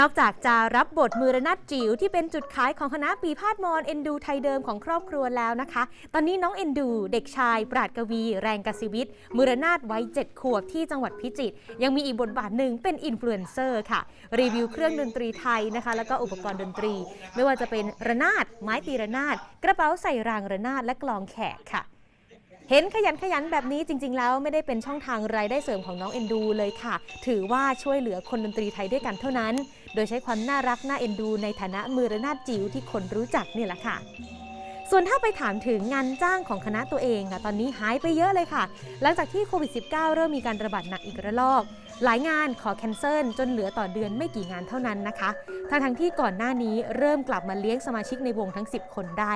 นอกจากจะรับบทมือระนาดจิ๋วที่เป็นจุดขายของคณะปีพาดมอนเอนดูไทยเดิมของครอบครัวแล้วนะคะ ตอนนี้น้องเอนดูเด็กชาย ปราดกวีแรงกสิวิทย์มือระนาดไว้7ขวบที่จังหวัดพิจิตรยังมีอีกบทบาทหนึ่งเป็นอินฟลูเอนเซอร์ค่ะ รีวิวเครื่องดนตรีไทยนะคะ แล้วก็อุปกรณ์ดนตรี ไม่ว่าจะเป็นระนาด ไม้ตีระนาด กระเป๋าใส่รางระนาดและกลองแขกค่ะ เห็นขยันขยันแบบนี้จริง ๆ แล้วไม่ได้เป็นช่องทางรายได้เสริมของน้องเอ็นดูเลยค่ะ ถือว่าช่วยเหลือคนดนตรีไทยด้วยกันเท่านั้น โดยใช้ความน่ารักน่าเอ็นดู ในฐานะมือระนาดจิ๋วที่คนรู้จักนี่แหละค่ะส่วนถ้าไปถามถึงงานจ้างของคณะตัวเองค่ะตอนนี้หายไปเยอะเลยค่ะ หลังจากที่โควิด -19 เริ่มมีการระบาดหนักอีกระลอก หลายงานขอแคนเซิลจนเหลือต่อเดือนไม่กี่งานเท่านั้นนะคะทั้งทั้งๆที่ก่อนหน้านี้เริ่มกลับมาเลี้ยงสมาชิกในวงทั้ง 10 คนได้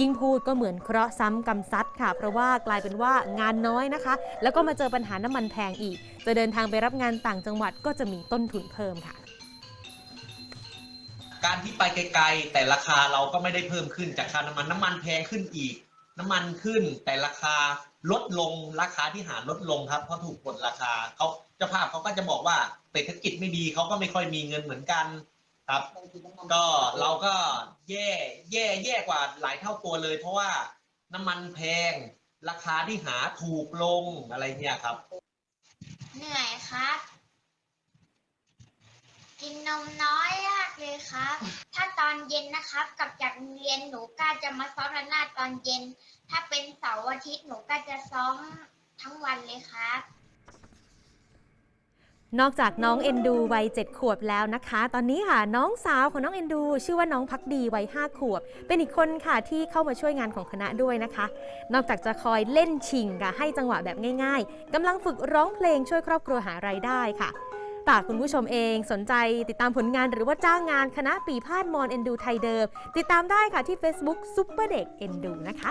ยิ่งพูดก็เหมือนเคราะห์ซ้ำกรรมซัดค่ะ เพราะว่ากลายเป็นว่างานน้อยนะคะ แล้วก็มาเจอปัญหาน้ำมันแพงอีก จะเดินทางไปรับงานต่างจังหวัดก็จะมีต้นทุนเพิ่มค่ะ การที่ไปไกลๆ แต่ราคาเราก็ไม่ได้เพิ่มขึ้นจากค่าน้ำมันน้ำมันแพงขึ้นอีก น้ำมันขึ้นแต่ราคาลดลงราคาที่หาลดลงครับเพราะถูกกดราคาเขาเจ้าภาพเขาก็จะบอกว่าเศรษฐกิจไม่ดีเขาก็ไม่ค่อยมีเงินเหมือนกัน ครับ ก็เราก็แย่แย่แย่กว่าหลายเท่าตัวเลย เพราะว่าน้ำมันแพง ราคาที่หาถูกลงอะไรเนี่ยครับ เหนื่อยครับ กินนมน้อยมากเลยครับ ถ้าตอนเย็นนะครับกลับจากโรงเรียนหนูก็จะมาซ้อมระนาดตอนเย็น ถ้าเป็นเสาร์อาทิตย์หนูก็จะซ้อมทั้งวันเลยครับ นอกจากน้องเอ็นดูวัย7ขวบแล้วนะคะ ตอนนี้ค่ะน้องสาวของน้องเอ็นดู ชื่อว่าน้องพักดีวัย5ขวบ เป็นอีกคนค่ะที่เข้ามาช่วยงานของคณะด้วยนะคะ นอกจากจะคอยเล่นชิงค่ะให้จังหวะแบบง่ายๆกำลังฝึกร้องเพลงช่วยครอบครัวหารายได้ค่ะตากคุณผู้ชมเองสนใจติดตามผลงานหรือว่าจ้างงานคณะปีพาดมอนเอ็นดูไทยเดิม ติดตามได้ค่ะที่ Facebook ซุปเปอร์เด็กเอ็นดูนะคะ